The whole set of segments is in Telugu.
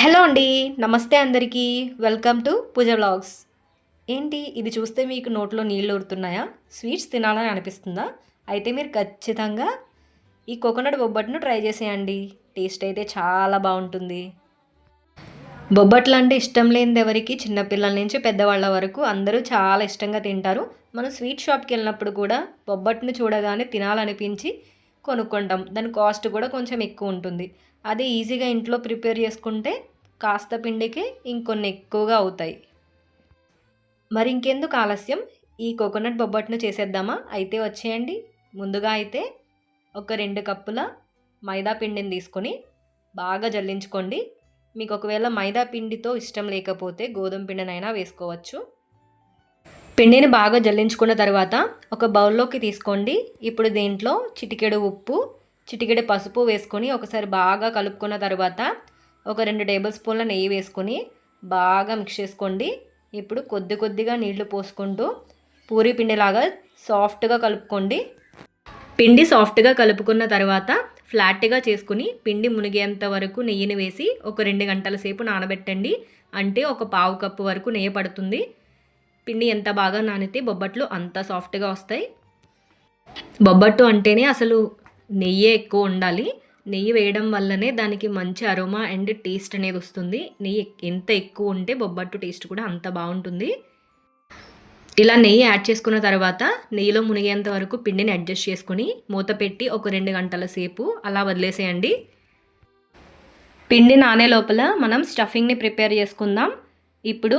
హలో అండి నమస్తే అందరికీ. వెల్కమ్ టు పూజ బ్లాగ్స్ ఏంటి ఇది చూస్తే మీకు నోట్లో నీళ్ళు ఊరుతున్నాయా? స్వీట్స్ తినాలని అనిపిస్తుందా? అయితే మీరు ఖచ్చితంగా ఈ కోకోనట్ బొబ్బట్ను ట్రై చేసేయండి. టేస్ట్ అయితే చాలా బాగుంటుంది. బొబ్బట్లు అంటే ఇష్టం లేనిది ఎవరికి చిన్నపిల్లల నుంచి పెద్దవాళ్ళ వరకు అందరూ చాలా ఇష్టంగా తింటారు. మనం స్వీట్ షాప్కి వెళ్ళినప్పుడు కూడా బొబ్బట్ను చూడగానే తినాలనిపించి కొనుక్కుంటాం. దాని కాస్ట్ కూడా కొంచెం ఎక్కువ ఉంటుంది. అదే ఈజీగా ఇంట్లో ప్రిపేర్ చేసుకుంటే కాస్త పిండికి ఇంకొన్ని ఎక్కువగా అవుతాయి. మరి ఇంకెందుకు ఆలస్యం? ఈ కోకోనట్ బొబ్బట్ను చేసేద్దామా? అయితే వచ్చేయండి. ముందుగా అయితే ఒక రెండు కప్పుల మైదా పిండిని తీసుకొని బాగా జల్లించుకోండి. మీకు ఒకవేళ మైదా పిండితో ఇష్టం లేకపోతే గోధుమ పిండినైనా వేసుకోవచ్చు. పిండిని బాగా జల్లించుకున్న తర్వాత ఒక బౌల్లోకి తీసుకోండి. ఇప్పుడు దీంట్లో చిటికెడు ఉప్పు చిటికెడు పసుపు వేసుకొని ఒకసారి బాగా కలుపుకున్న తర్వాత ఒక రెండు టేబుల్ స్పూన్ల నెయ్యి వేసుకొని బాగా మిక్స్ చేసుకోండి. ఇప్పుడు కొద్ది కొద్దిగా నీళ్ళు పోసుకుంటూ పూరి పిండిలాగా సాఫ్ట్గా కలుపుకోండి. పిండి సాఫ్ట్గా కలుపుకున్న తర్వాత ఫ్లాట్గా చేసుకుని పిండి మునిగేంత వరకు నెయ్యిని వేసి ఒక రెండు గంటల సేపు నానబెట్టండి. అంటే ఒక పావు కప్పు వరకు నెయ్యి పడుతుంది. పిండి ఎంత బాగా నానితే బొబ్బట్లు అంత సాఫ్ట్గా వస్తాయి. బొబ్బట్టు అంటేనే అసలు నెయ్యి ఎక్కువ ఉండాలి. నెయ్యి వేయడం వల్లనే దానికి మంచి అరోమా అండ్ టేస్ట్ అనేది వస్తుంది. నెయ్యి ఎంత ఎక్కువ ఉంటే బొబ్బట్టు టేస్ట్ కూడా అంత బాగుంటుంది. ఇలా నెయ్యి యాడ్ చేసుకున్న తర్వాత నెయ్యిలో మునిగేంత వరకు పిండిని అడ్జస్ట్ చేసుకుని మూత పెట్టి ఒక రెండు గంటల సేపు అలా వదిలేసేయండి. పిండి నానే లోపల మనం స్టఫింగ్ని ప్రిపేర్ చేసుకుందాం. ఇప్పుడు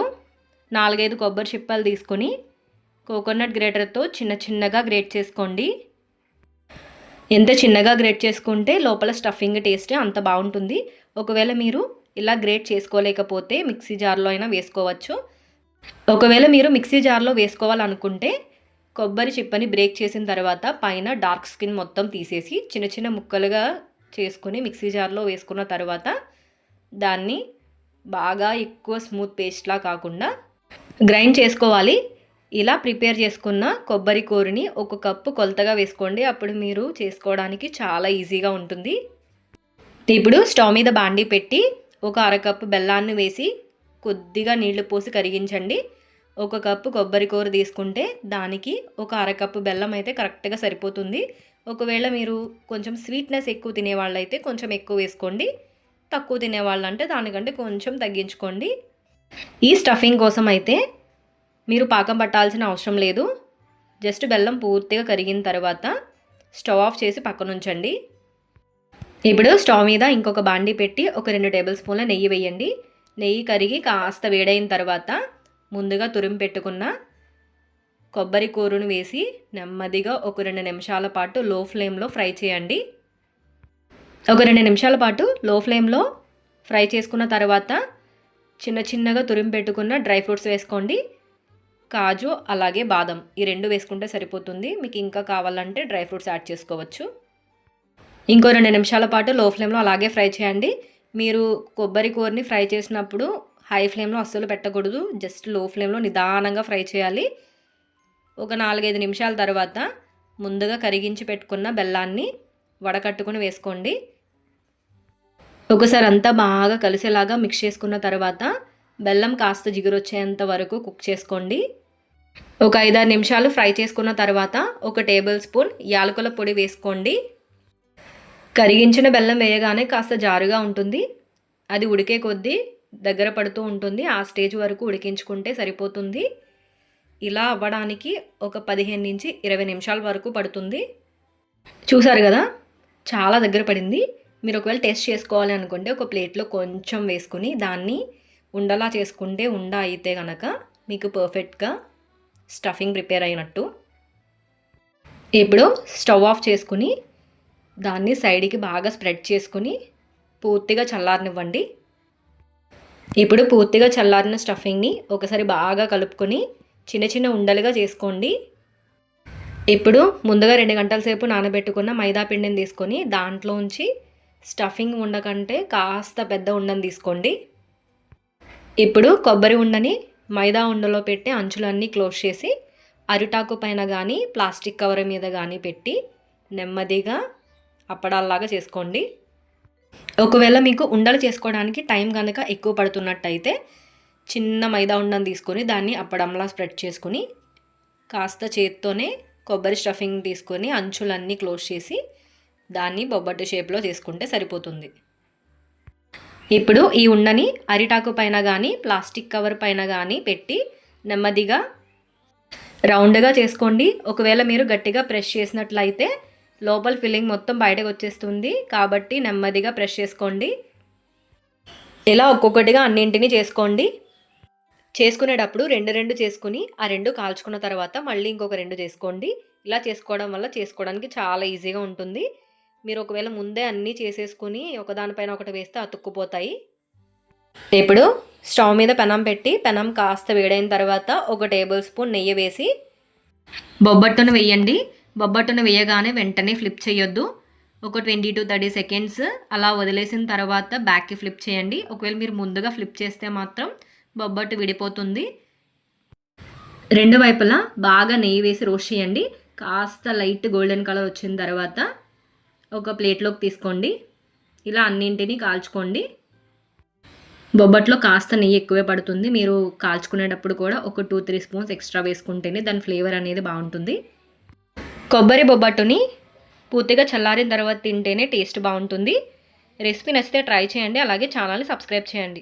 నాలుగైదు కొబ్బరి చిప్పలు తీసుకొని కోకోనట్ గ్రేటర్తో చిన్న చిన్నగా గ్రేట్ చేసుకోండి. ఎంత చిన్నగా గ్రేట్ చేసుకుంటే లోపల స్టఫింగ్ టేస్ట్ అంత బాగుంటుంది. ఒకవేళ మీరు ఇలా గ్రేట్ చేసుకోలేకపోతే మిక్సీ జార్లో అయినా వేసుకోవచ్చు. ఒకవేళ మీరు మిక్సీ జార్లో వేసుకోవాలనుకుంటే కొబ్బరి చిప్పని బ్రేక్ చేసిన తర్వాత పైన డార్క్ స్కిన్ మొత్తం తీసేసి చిన్న చిన్న ముక్కలుగా చేసుకుని మిక్సీ జార్లో వేసుకున్న తర్వాత దాన్ని బాగా ఎక్కువ స్మూత్ పేస్ట్లా కాకుండా గ్రైండ్ చేసుకోవాలి. ఇలా ప్రిపేర్ చేసుకున్న కొబ్బరి కూరని ఒక కప్పు కొలతగా వేసుకోండి. అప్పుడు మీరు చేసుకోవడానికి చాలా ఈజీగా ఉంటుంది. ఇప్పుడు స్టవ్ మీద బాండీ పెట్టి ఒక అరకప్పు బెల్లాన్ని వేసి కొద్దిగా నీళ్ళు పోసి కరిగించండి. ఒక కప్పు కొబ్బరి కూర తీసుకుంటే దానికి ఒక అరకప్పు బెల్లం అయితే కరెక్ట్గా సరిపోతుంది. ఒకవేళ మీరు కొంచెం స్వీట్నెస్ ఎక్కువ తినేవాళ్ళైతే కొంచెం ఎక్కువ వేసుకోండి. తక్కువ తినేవాళ్ళంటే దానికంటే కొంచెం తగ్గించుకోండి. ఈ స్టఫింగ్ కోసం అయితే మీరు పాకం పట్టాల్సిన అవసరం లేదు. జస్ట్ బెల్లం పూర్తిగా కరిగిన తర్వాత స్టవ్ ఆఫ్ చేసి పక్కన ఉంచండి ఇప్పుడు స్టవ్ మీద ఇంకొక బాండీ పెట్టి ఒక రెండు టేబుల్ స్పూన్ల నెయ్యి వేయండి. నెయ్యి కరిగి కాస్త వేడైన తర్వాత ముందుగా తురిమి పెట్టుకున్న కొబ్బరి కూరను వేసి నెమ్మదిగా ఒక రెండు నిమిషాల పాటు లో ఫ్లేమ్లో ఫ్రై చేయండి. ఒక రెండు నిమిషాల పాటు లో ఫ్లేమ్లో ఫ్రై చేసుకున్న తర్వాత చిన్న చిన్నగా తురిమి పెట్టుకున్న డ్రై ఫ్రూట్స్ వేసుకోండి. కాజు అలాగే బాదం ఈ రెండు వేసుకుంటే సరిపోతుంది. మీకు ఇంకా కావాలంటే డ్రై ఫ్రూట్స్ యాడ్ చేసుకోవచ్చు. ఇంకో రెండు నిమిషాల పాటు లో ఫ్లేమ్లో అలాగే ఫ్రై చేయండి. మీరు కొబ్బరి కూరని ఫ్రై చేసినప్పుడు హై ఫ్లేమ్లో అస్సలు పెట్టకూడదు. జస్ట్లో ఫ్లేమ్లో నిదానంగా ఫ్రై చేయాలి. ఒక నాలుగైదు నిమిషాల తర్వాత ముందుగా కరిగించి పెట్టుకున్న బెల్లాన్ని వడకట్టుకుని వేసుకోండి. ఒకసారి అంతా బాగా కలిసేలాగా మిక్స్ చేసుకున్న తర్వాత బెల్లం కాస్త జిగురు వచ్చేంత వరకు కుక్ చేసుకోండి. ఒక ఐదారు నిమిషాలు ఫ్రై చేసుకున్న తర్వాత ఒక టేబుల్ స్పూన్ యాలకుల పొడి వేసుకోండి. కరిగించిన బెల్లం వేయగానే కాస్త జారుగా ఉంటుంది. అది ఉడికే కొద్దీ దగ్గర పడుతూ ఉంటుంది. ఆ స్టేజ్ వరకు ఉడికించుకుంటే సరిపోతుంది. ఇలా అవ్వడానికి ఒక పదిహేను నుంచి ఇరవై నిమిషాల వరకు పడుతుంది. చూసారు కదా? చాలా దగ్గర పడింది. మీరు ఒకవేళ టేస్ట్ చేసుకోవాలి అనుకుంటే ఒక ప్లేట్లో కొంచెం వేసుకుని దాన్ని ఉండలా చేసుకుంటే ఉండ అయితే కనుక మీకు పర్ఫెక్ట్గా స్టఫింగ్ ప్రిపేర్ అయినట్టు. ఇప్పుడు స్టవ్ ఆఫ్ చేసుకుని దాన్ని సైడ్కి బాగా స్ప్రెడ్ చేసుకుని పూర్తిగా చల్లారనివ్వండి. ఇప్పుడు పూర్తిగా చల్లారిన స్టఫింగ్ని ఒకసారి బాగా కలుపుకొని చిన్న చిన్న ఉండలుగా చేసుకోండి. ఇప్పుడు ముందుగా రెండు గంటల సేపు నానబెట్టుకున్న మైదా పిండిని తీసుకొని దాంట్లోంచి స్టఫింగ్ ఉండకంటే కాస్త పెద్ద ఉండని తీసుకోండి. ఇప్పుడు కొబ్బరి ఉండని మైదా ఉండలో పెట్టి అంచులన్నీ క్లోజ్ చేసి అరిటాకు పైన కానీ ప్లాస్టిక్ కవర్ మీద కానీ పెట్టి నెమ్మదిగా అప్పడాల్లాగా చేసుకోండి. ఒకవేళ మీకు ఉండలు చేసుకోవడానికి టైం కనుక ఎక్కువ పడుతున్నట్టయితే చిన్న మైదా ఉండని తీసుకొని దాన్ని అప్పడంలా స్ప్రెడ్ చేసుకొని కాస్త చేత్తోనే కొబ్బరి స్టఫింగ్ తీసుకొని అంచులన్నీ క్లోజ్ చేసి దాన్ని బొబ్బట్టు షేప్లో చేసుకుంటే సరిపోతుంది. ఇప్పుడు ఈ ఉండని అరిటాకు పైన కానీ ప్లాస్టిక్ కవర్ పైన కానీ పెట్టి నెమ్మదిగా రౌండ్గా చేసుకోండి. ఒకవేళ మీరు గట్టిగా ప్రెస్ చేసినట్లయితే లోపల ఫిల్లింగ్ మొత్తం బయటకు వచ్చేస్తుంది. కాబట్టి నెమ్మదిగా ప్రెస్ చేసుకోండి. ఇలా ఒక్కొక్కటిగా అన్నింటినీ చేసుకోండి. చేసుకునేటప్పుడు రెండు రెండు చేసుకుని ఆ రెండు కాల్చుకున్న తర్వాత మళ్ళీ ఇంకొక రెండు చేసుకోండి. ఇలా చేసుకోవడం వల్ల చేసుకోవడానికి చాలా ఈజీగా ఉంటుంది. మీరు ఒకవేళ ముందే అన్నీ చేసేసుకుని ఒకదానిపైన ఒకటి వేస్తే అతుక్కుపోతాయి. ఇప్పుడు స్టవ్ మీద పెనం పెట్టి పెనం కాస్త వేడైన తర్వాత ఒక టేబుల్ స్పూన్ నెయ్యి వేసి బొబ్బట్టును వేయండి. బొబ్బట్టును వేయగానే వెంటనే ఫ్లిప్ చేయొద్దు. ఒక ట్వంటీ టు థర్టీ సెకండ్స్ అలా వదిలేసిన తర్వాత బ్యాక్కి ఫ్లిప్ చేయండి. ఒకవేళ మీరు ముందుగా ఫ్లిప్ చేస్తే మాత్రం బొబ్బట్టు విడిపోతుంది. రెండు వైపులా బాగా నెయ్యి వేసి రోస్ట్ చేయండి. కాస్త లైట్ గోల్డెన్ కలర్ వచ్చిన తర్వాత ఒక ప్లేట్లోకి తీసుకోండి. ఇలా అన్నింటినీ కాల్చుకోండి. బొబ్బట్లో కాస్త నెయ్యి ఎక్కువే పడుతుంది. మీరు కాల్చుకునేటప్పుడు కూడా ఒక టూ త్రీ స్పూన్స్ ఎక్స్ట్రా వేసుకుంటేనే దాని ఫ్లేవర్ అనేది బాగుంటుంది. కొబ్బరి బొబ్బట్టుని పూర్తిగా చల్లారిన తర్వాత తింటేనే టేస్ట్ బాగుంటుంది. రెసిపీ నచ్చితే ట్రై చేయండి. అలాగే ఛానల్ని సబ్స్క్రైబ్ చేయండి.